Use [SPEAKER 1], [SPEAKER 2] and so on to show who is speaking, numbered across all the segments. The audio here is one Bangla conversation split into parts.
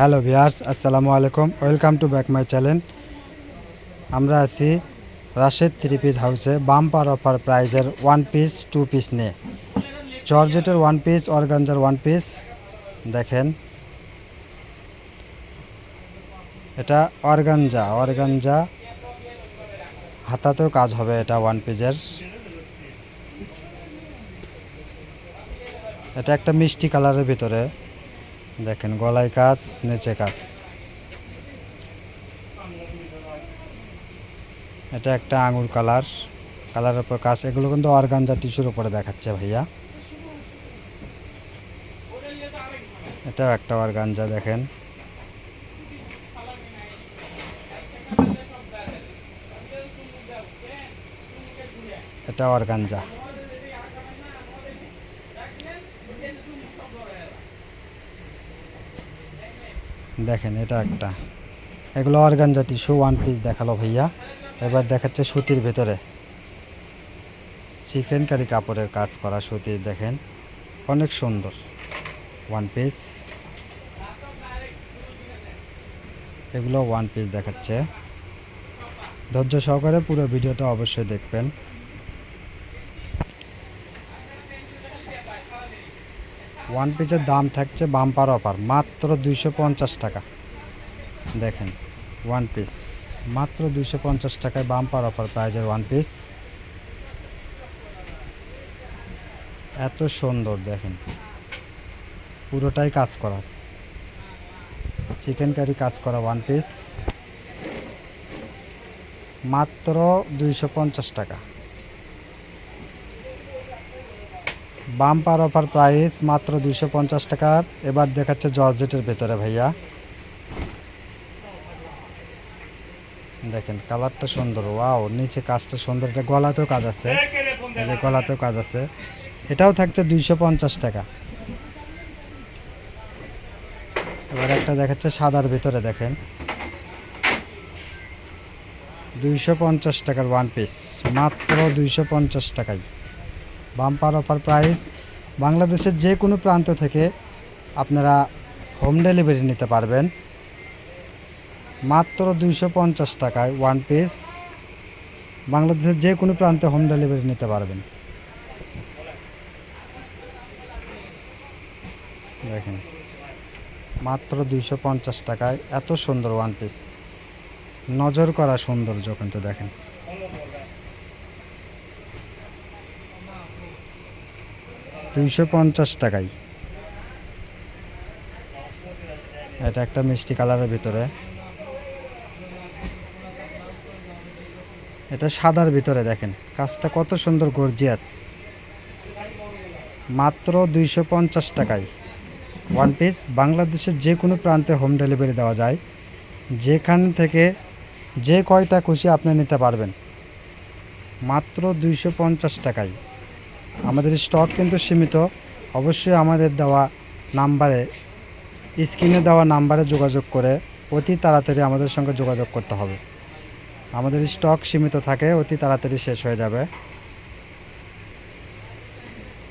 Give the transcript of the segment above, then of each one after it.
[SPEAKER 1] হ্যালো ভিয়ার্স, আসসালামু আলাইকুম। Welcome to back my channel. আমরা আছি রাশেদ থ্রি পিস হাউসে, বাম্পার অফার প্রাইজের ওয়ান পিস টু পিস নিয়ে। জর্জেটের ওয়ান পিস অর্গানজার ওয়ান পিস দেখেন। এটা অর্গানজা অর্গানজা হাতাতেও কাজ হবে এটা ওয়ান পিসের এটা একটা মিষ্টি কালারের ভিতরে। দেখেন, গলায় কাজ, নিচে কাজ। এটা একটা আঙুর কালার কালারের উপর কাজ। এগুলো কিন্তু অর্গানজা টিস্যুর উপরে দেখাচ্ছে ভাইয়া। এটাও একটা অর্গানজা, দেখেন। এটা অর্গানজা। দেখেন, এটা একটা। এগুলো অর্গান জাতি শু ওয়ান পিস দেখাল ভাইয়া। এবার দেখাচ্ছে সুতির ভেতরে। চিকেন কারি কাপড়ের কাজ করা সুতি, দেখেন। অনেক সুন্দর। ওয়ান পিস এগুলো ওয়ান পিস দেখাচ্ছে। ধৈর্য সহকারে পুরো ভিডিওটা অবশ্যই দেখবেন। ওয়ান পিসের দাম থাকছে বাম্পার অফার মাত্র দুইশো পঞ্চাশ টাকা। দেখেন ওয়ান পিস মাত্র দুইশো পঞ্চাশ টাকায় বাম্পার অফার প্রাইজের ওয়ান পিস এত সুন্দর, দেখেন। পুরোটাই কাজ করা। চিকেন কারি কাজ করা ওয়ান পিস মাত্র দুইশো পঞ্চাশ টাকা। বাম্পার অফার প্রাইস মাত্র দুইশো পঞ্চাশ টাকার। এবার দেখাচ্ছে জর্জেটের ভেতরে ভাইয়া। দেখেন, কালারটা সুন্দর। ওয়াও, নিচে কাজটা সুন্দর। এটা গলাতেও কাজ আছে। যে গলাতেও কাজ আছে। এটাও থাকছে দুইশো পঞ্চাশ টাকা। এবার একটা দেখাচ্ছে সাদার ভিতরে, দেখেন। দুইশো পঞ্চাশ টাকার ওয়ান পিস মাত্র দুইশো পঞ্চাশ টাকায়। বাম্পার অফার প্রাইস, বাংলাদেশের যে কোনো প্রান্ত থেকে আপনারা হোম ডেলিভারি নিতে পারবেন। মাত্র দুইশো পঞ্চাশ টাকায় ওয়ান পিস বাংলাদেশের যে কোনো প্রান্তে হোম ডেলিভারি নিতে পারবেন। দেখেন, মাত্র দুইশো পঞ্চাশ টাকায় এত সুন্দর ওয়ান পিস নজর করা সৌন্দর্য কিন্তু দেখেন। দুইশো পঞ্চাশ টাকায়। এটা একটা মিষ্টি কালারের ভিতরে। এটা সাদার ভিতরে দেখেন, কাজটা কত সুন্দর গর্জিয়াস মাত্র দুইশো পঞ্চাশ টাকায়। ওয়ান পিস বাংলাদেশের যে কোনো প্রান্তে হোম ডেলিভারি দেওয়া যায়। যেখান থেকে যে কয়টা খুশি আপনি নিতে পারবেন। মাত্র দুইশো পঞ্চাশ টাকায়। আমাদের স্টক কিন্তু সীমিত। অবশ্যই আমাদের দেওয়া নাম্বারে, স্ক্রিনে দেওয়া নাম্বারে যোগাযোগ করে অতি তাড়াতাড়ি আমাদের সঙ্গে যোগাযোগ করতে হবে। আমাদের স্টক সীমিত থাকে, অতি তাড়াতাড়ি শেষ হয়ে যাবে।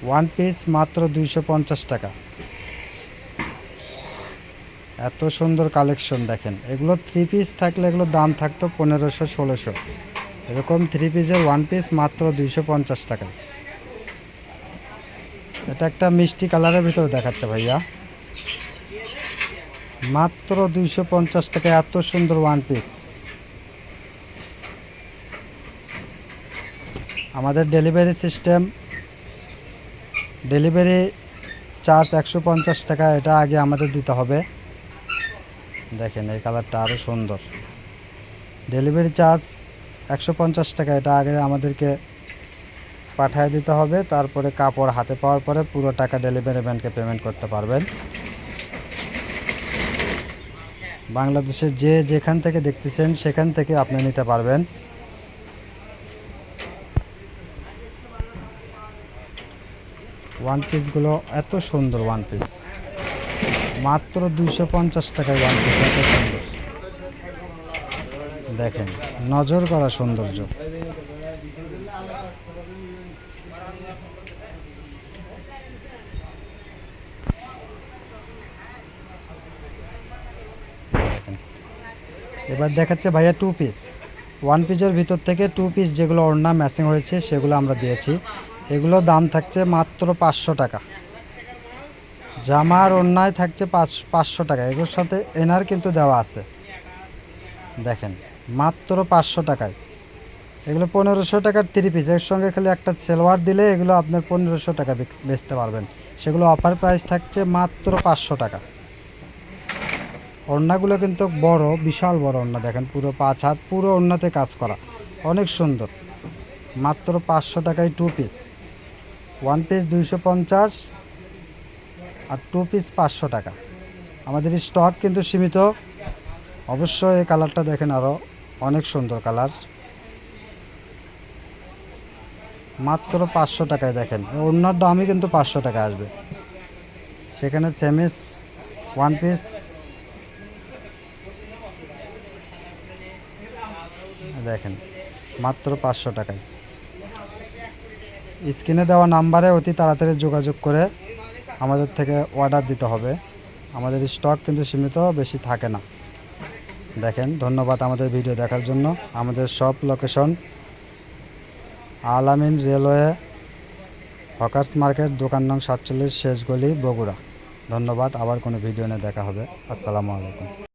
[SPEAKER 1] ওয়ান পিস মাত্র দুইশো পঞ্চাশ টাকা। এত সুন্দর কালেকশন দেখেন। এগুলো থ্রি পিস থাকলে এগুলোর দাম থাকতো পনেরোশো, ষোলোশো। এরকম থ্রি পিসের ওয়ান পিস মাত্র দুইশো পঞ্চাশ টাকা। এটা একটা মিষ্টি কালারের ভিতরে দেখাচ্ছে ভাইয়া। মাত্র দুইশো পঞ্চাশ টাকা এত সুন্দর ওয়ান পিস আমাদের ডেলিভারি সিস্টেম ডেলিভারি চার্জ একশো পঞ্চাশ টাকা, এটা আগে আমাদের দিতে হবে। দেখেন এই কালারটা আরও সুন্দর। ডেলিভারি চার্জ একশো পঞ্চাশ টাকা, এটা আগে আমাদেরকে পাঠিয়ে দিতে হবে, তারপরে কাপড় হাতে পাওয়ার পরে পুরো টাকা ডেলিভারি ম্যানকে পেমেন্ট করতে পারবেন। বাংলাদেশে যে যেখান থেকে দেখতেছেন, সেখান থেকে আপনি নিতে পারবেন। ওয়ান পিসগুলো এত সুন্দর ওয়ান পিস মাত্র দুইশো পঞ্চাশ টাকায় ওয়ান পিস এত সুন্দর। দেখেন, নজর করা সৌন্দর্য। এবার দেখাচ্ছে ভাইয়া টু পিস ওয়ান পিসের ভিতর থেকে টু পিস যেগুলো ওড়না ম্যাচিং হয়েছে, সেগুলো আমরা দিয়েছি। এগুলো দাম থাকছে মাত্র পাঁচশো টাকা। জামার ওড়নায় থাকছে পাঁচ, পাঁচশো টাকা। এগুলোর সাথে এনার কিন্তু দেওয়া আছে। দেখেন, মাত্র পাঁচশো টাকায়। এগুলো পনেরোশো টাকার থ্রি পিস এর সঙ্গে খালি একটা সেলোয়ার দিলে এগুলো আপনার পনেরোশো টাকা বেচতে পারবেন। সেগুলো অফার প্রাইস থাকছে মাত্র পাঁচশো টাকা। ওড়নাগুলো কিন্তু বড়, বিশাল বড় ওড়না দেখেন পুরো পাঁচ হাত, পুরো ওড়নাতে কাজ করা। অনেক সুন্দর। মাত্র পাঁচশো টাকায় টু পিস ওয়ান পিস দুইশো পঞ্চাশ আর টু পিস পাঁচশো টাকা। আমাদের স্টক কিন্তু সীমিত। অবশ্যই এই কালারটা দেখেন আরও অনেক সুন্দর কালার মাত্র পাঁচশো টাকায় দেখেন। ওড়নার দামই কিন্তু পাঁচশো টাকা আসবে। সেখানে সেমিস ওয়ান পিস দেখেন, মাত্র পাঁচশো টাকায়। স্ক্রিনে দেওয়া নাম্বারে অতি তাড়াতাড়ি যোগাযোগ করে আমাদের থেকে অর্ডার দিতে হবে। আমাদের স্টক কিন্তু সীমিত, বেশি থাকে না। দেখেন, ধন্যবাদ আমাদের ভিডিও দেখার জন্য। আমাদের সব লোকেশন আলামিন রেলওয়ে হকার্স মার্কেট, দোকান নং সাতচল্লিশ শেষ গলি বগুড়া। ধন্যবাদ, আবার কোনো ভিডিও নিয়ে দেখা হবে। আসসালামু আলাইকুম।